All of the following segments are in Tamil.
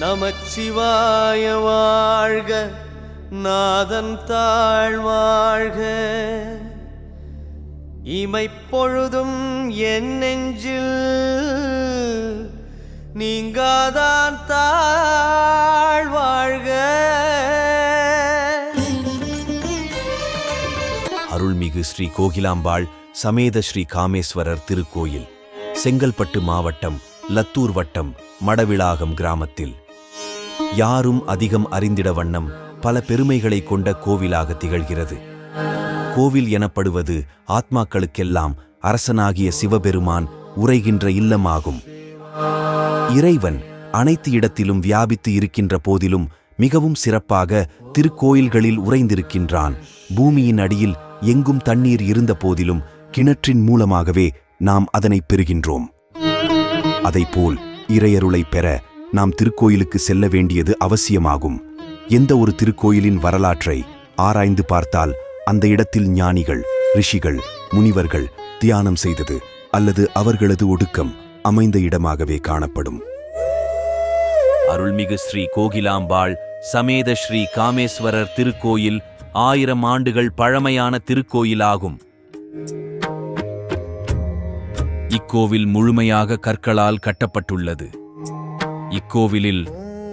நமச்சிவாய வாழ்க நாதன் தாழ் வாழ்க. இமைப்பொழுதும் என் நெஞ்சில் நீங்காதான் தாழ் வாழ்க. அருள்மிகு ஸ்ரீ கோகிலாம்பாள் சமேத ஸ்ரீ காமேஸ்வரர் திருக்கோயில் செங்கல்பட்டு மாவட்டம் லத்தூர் வட்டம் மடவிளாகம் கிராமத்தில். யாரும் அதிகம் அறிந்திட வண்ணம் பல பெருமைகளை கொண்ட கோவிலாக திகழ்கிறது. கோவில் எனப்படுவது ஆத்மாக்களுக்கெல்லாம் அரசனாகிய சிவபெருமான் உரைகின்ற இல்லமாகும். இறைவன் அனைத்து இடத்திலும் வியாபித்து இருக்கின்ற போதிலும் மிகவும் சிறப்பாக திருக்கோயில்களில் உறைந்திருக்கின்றான். பூமியின் அடியில் எங்கும் தண்ணீர் இருந்த போதிலும் கிணற்றின் மூலமாகவே நாம் அதனை பெறுகின்றோம். அதைப்போல் இறையருளை பெற நாம் திருக்கோயிலுக்கு செல்ல வேண்டியது அவசியமாகும். எந்த ஒரு திருக்கோயிலின் வரலாற்றை ஆராய்ந்து பார்த்தால் அந்த இடத்தில் ஞானிகள் ரிஷிகள் முனிவர்கள் தியானம் செய்தது அல்லது அவர்களது ஒடுக்கம் அமைந்த இடமாகவே காணப்படும். அருள்மிகு ஸ்ரீ கோகிலாம்பாள் சமேத ஸ்ரீ காமேஸ்வரர் திருக்கோயில் ஆயிரம் ஆண்டுகள் பழமையான திருக்கோயிலாகும். இக்கோவில் முழுமையாக கற்களால் கட்டப்பட்டுள்ளது. இக்கோவிலில்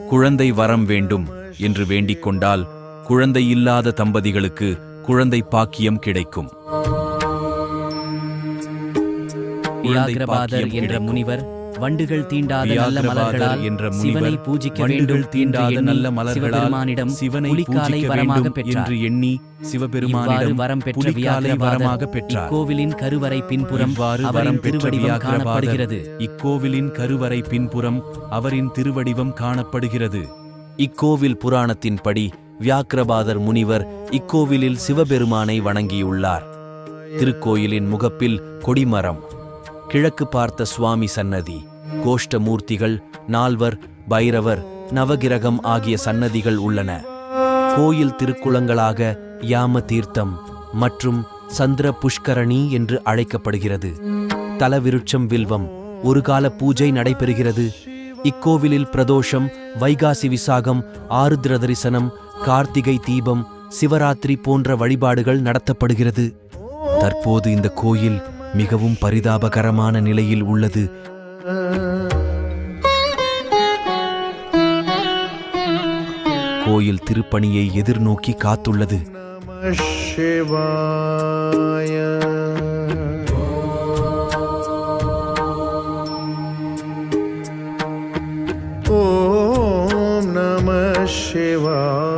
குழந்தை வரம் வேண்டும் என்று வேண்டிக் கொண்டால் குழந்தை இல்லாத தம்பதிகளுக்கு குழந்தை பாக்கியம் கிடைக்கும் என்ற. முனிவர் வண்டுகள் தீண்டாத நல்ல மலர்களால் என்ற சிவனை பூஜிக்க வேண்டும் தீண்டாத நல்ல மலர்களால் சிவனை பூஜிக்க வரமாக என்று எண்ணி சிவபெருமானிடம் வரம் பெற்ற வரமாக பெற்றார். இக்கோவிலின் கருவறை பின்புறம் அவரின் திருவடிவம் காணப்படுகிறது. இக்கோவிலின் கருவறை பின்புறம் அவரின் திருவடிவம் காணப்படுகிறது. இக்கோவில் புராணத்தின்படி வியாக்கிரபாதர் முனிவர் இக்கோவிலில் சிவபெருமானை வணங்கியுள்ளார். திருக்கோயிலின் முகப்பில் கொடிமரம். கிழக்கு பார்த்த சுவாமி சன்னதி கோஷ்ட மூர்த்திகள் நால்வர் பைரவர் நவகிரகம் ஆகிய சன்னதிகள் உள்ளன. கோயில் திருக்குளங்களாக யாம தீர்த்தம் மற்றும் சந்திர புஷ்கரணி என்று அழைக்கப்படுகிறது. தலவிருட்சம் வில்வம் ஒரு கால பூஜை நடைபெறுகிறது. இக்கோவிலில் பிரதோஷம் வைகாசி விசாகம் ஆருத்ர தரிசனம் கார்த்திகை தீபம் சிவராத்திரி போன்ற வழிபாடுகள் நடத்தப்படுகிறது. தற்போது இந்த கோயில் மிகவும் பரிதாபகரமான நிலையில் உள்ளது. கோயில் திருப்பணியை எதிர்நோக்கி காத்துள்ளது. ஓம் நம சிவாய.